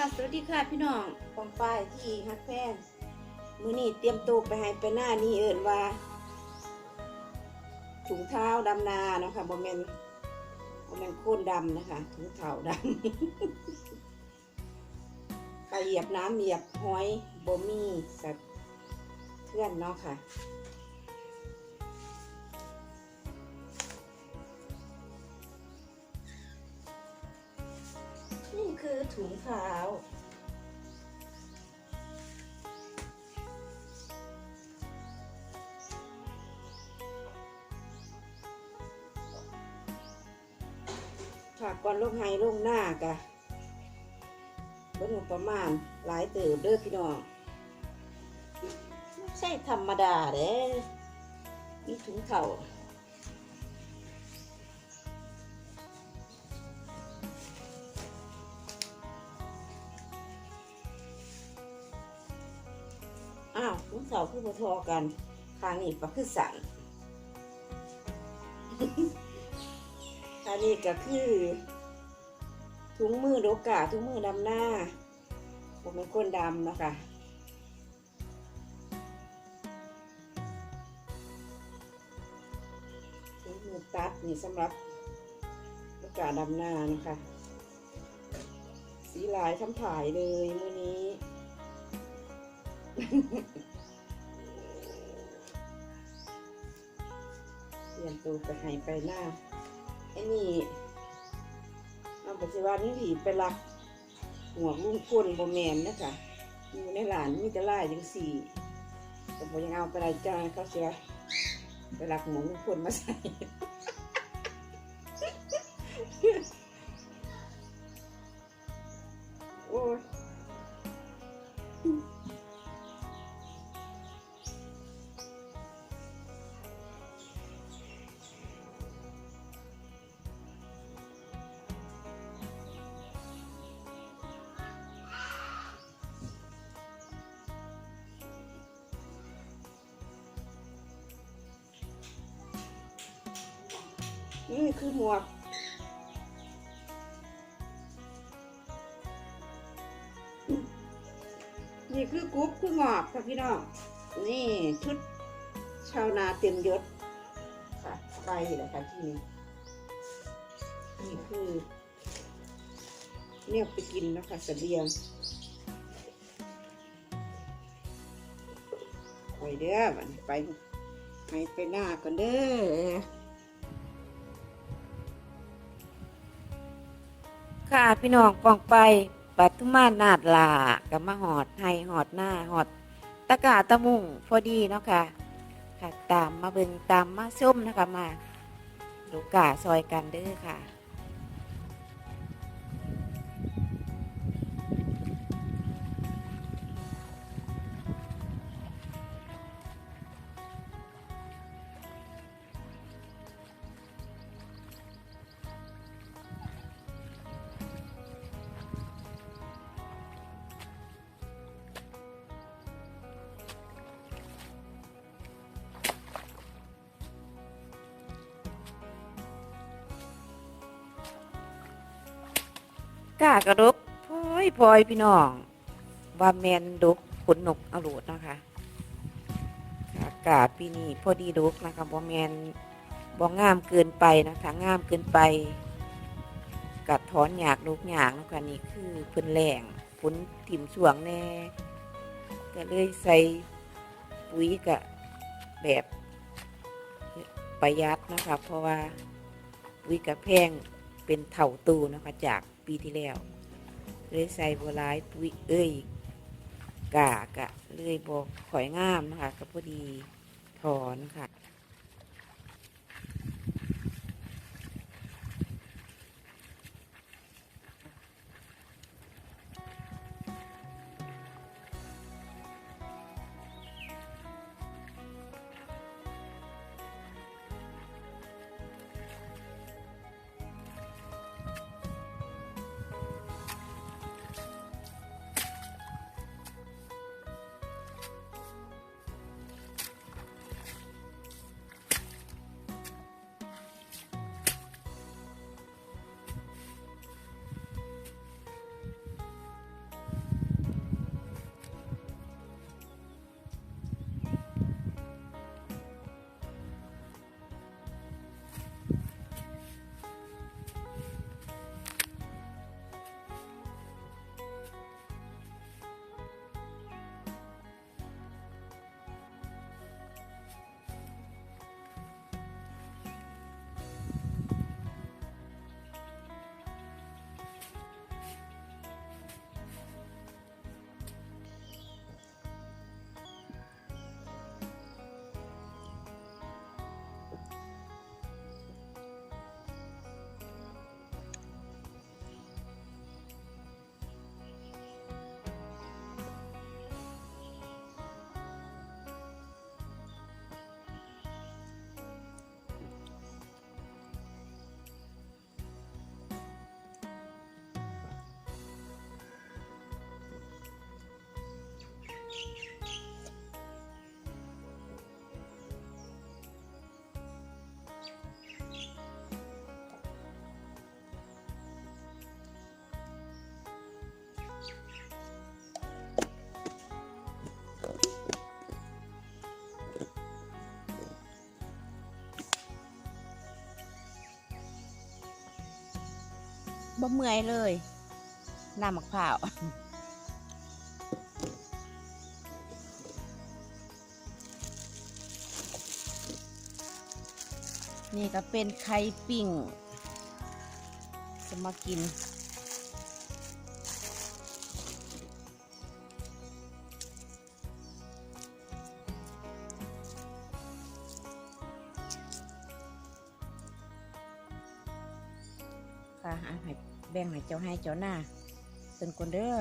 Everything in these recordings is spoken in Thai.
ค่ะ สวัสดีค่ะพี่น้องปองป้ายที่ฮักแพงมือนี่เตรียมตัวไปให้ไปหน้านี่เอิญว่าถุงเท้าดำนาเนาะค่ะบอมเมนบอมเมนโค่นดำนะคะถุงเท้าดำไปเหยียบน้ำเหยียบห้อยบมีสัตว์เพื่อนเนาะค่ะ ถุงเท้าฝากก่อนลงไห้ลงหน้ากะเบิ่งประมาณหลายเติบเด้อพี่น้องไม่ใช่ธรรมดาเด้มีถุงเข่า อ้าวถุงเข่าคือบ่ทอกันทางนี้ก็คือสั่นอันนี้ก็คือ ถุงมือโดกาถุงมือดำหน้า ผมเป็นคนดำนะคะถุงมือตัดนี่สำหรับโดกาดำหน้านะคะ สีลายทำถ่ายเลยมือนี้ เตรียมตัวไปให้ไปหน้าไอ้นี่เอาปัจจุบันนี้ถีไปรักหัวลุ่งพลโบแมนนะคะอยู่ในหลานมีแต่ล่ายังสี่แต่พอยังเอาไปได้จ้าเขาเสียไปรักหัวลุ่งพลมาใส่ นี่คือหมวก นี่คือกรุ๊ปคืองอบค่ะพี่น้อง นี่ชุดชาวนาเต็มยศค่ะไปเลยค่ะที่นี่นี่คือเนี่ยไปกินนะคะเสบียงไปเด้อไปไปไปหน้ากันเด้อ ค่ะพี่น้องปองไปปัทุมานาดลากับมาหอดไทยหอดหน้าหอดตะกาตะมุงพอดีเนาะค่ะค่ะ ตามมาเบิงตามมาส้มนะคะมาลูกกาซอยกันเด้อค่ะ กากระดกพลอยพลอยพี่น้อง ว่าแมนดกขนนกอรูดนะคะค่ะกาศปีนี้พอดีดกนะคะบ่แมนบ่งามเกินไปนะคะงามเกินไปกัดถอนหยากลูกหยากนะคะนี่คือพิ่นแหลงฝนถิ่มสวงแน่ก็เลยใส่ปุ๋ยกะแบบประหยัดนะคะเพราะว่าปุ๋ยกะแพงเป็นเถ่าตูนะคะจากปีที่แล้ว เลยใส่บัวลายปุ๋ยเอ้ยกากะเลยบอกข่อยงามนะคะก็พอดีถอนค่ะ บ่เมื่อยเลยน้ำมะพร้าวนี่ก็เป็นไข่ปิ้งจะมากิน ค่ะอะให้แบ่งให้เจ้าให้เจ้าหน้าเป็นคนเด้อ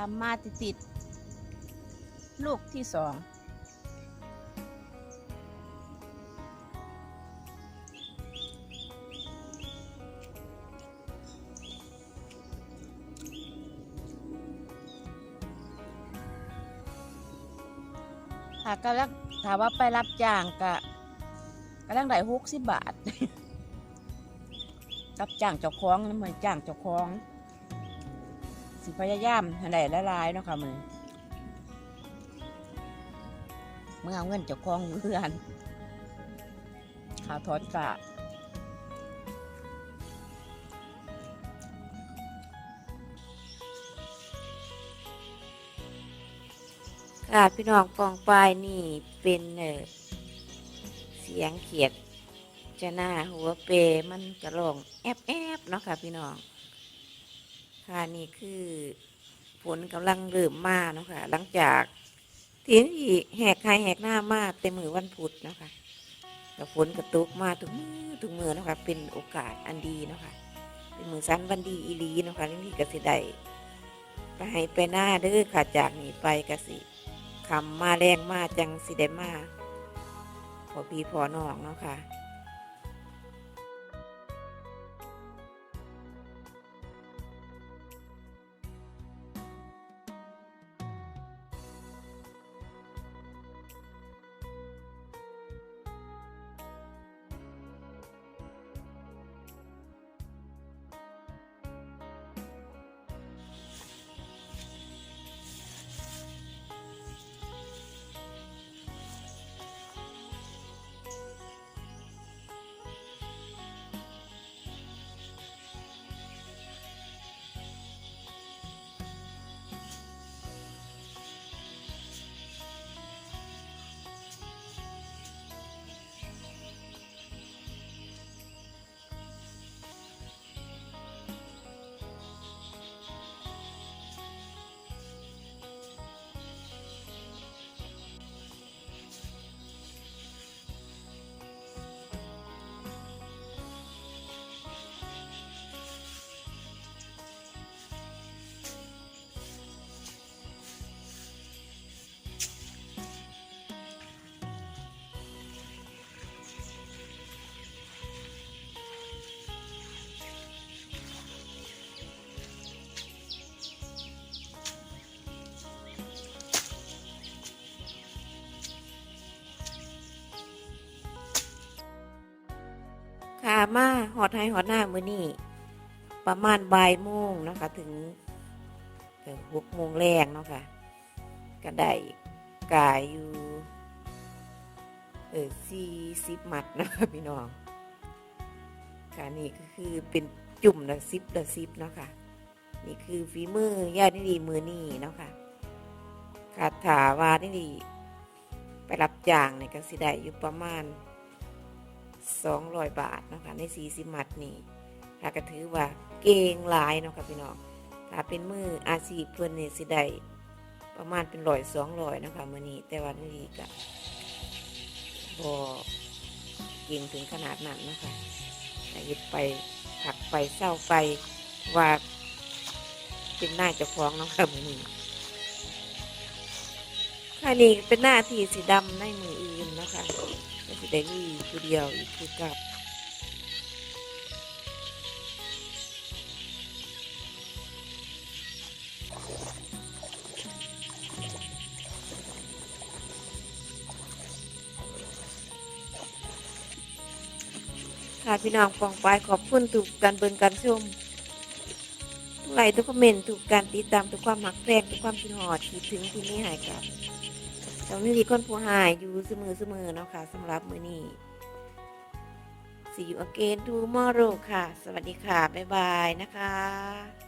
ามมาติดติด ลูกที่สองถ้ากำลังถามว่าไปรับจ้างกะกำลังได้หกสิบบาท รับจ้างเจ้าของนั่นเหมือนจ้างเจ้าของ สิพยายามให้ได้ละลายเนาะค่ะมือเมื่อเอาเงินจาของอยู่เพื่อนขาทอดกะค่ะพี่น้องปองปลายนี่เป็นเออเสียงเขียดจะหน้าหัวเปมันกระลงแอบแอบเนาะค่ะพี่น้อง ค่ะนี่คือฝนกำลังเริ่มมาเนาะค่ะ หลังจากทีนี่แหกใครแหกหน้ามาเต็มมือวันพุธเนาะค่ะแล้วฝนกระตุกมาทุกมือทุกมือเนาะค่ะเป็นโอกาสอันดีเนาะค่ะเป็นมือสั้นวันดีอีลีเนาะค่ะนี่กสิได้ไปให้ไปหน้าเด้อค่ะจากนี้ไปกสิคำมาแรงมาจังสิได้มาพอพี่พอน้องเนาะค่ะ มาหอดไทยหอดหน้ามือนี่ประมาณบ่ายโมงนะคะ ถึงหกโมงแรงเนาะค่ะก็ได้กายอยู่เออสี่สิบมัดนะคะพี่น้องค่ะนี่ก็คือเป็นจุ่มละสิบละสิบเนาะค่ะนี่คือฝีมือยานิดีมือนี่เนาะค่ะขาดถาวานิดีไปรับจ้างเนี่ยก็สิได้อยู่ประมาณ 200 บาทเนาะคะในสีสิมัดนี่ถ้าก็ถือว่าเก่งหลายเนาะค่ะพี่น้องถ้าเป็นมืออาชีพเพิ่นนี่สิได้ประมาณเป็นร้อยสองร้อยนะคะมื้อนี้แต่ว่านี่ก็บ่เก่งถึงขนาดนั้นนะคะแต่เฮ็ดไปผักไปเศร้าไปว่าเป็นหน้าจ้าของเนาะค่ะมื้อนี้ค่ะนี่เป็นหน้าที่สีดำในมืออื่นนะคะ ก็สิได้ลุยผู้เดียวอีกคือกับค่ะพี่น้องปองไปขอบคุณถูกการเบิ่งการชมทุกไลค์ทุกคอมเมนต์ถูกการติดตามทุกความหักแพงทุกความคิดหอดคิดถึงที่นี่หายกับ เจ้านี่ดีคนผู้หายอยู่เสมอเสมอเนาะค่ะสำหรับมือนี้ See you again tomorrow ค่ะ สวัสดีค่ะ บ๊ายบายนะคะ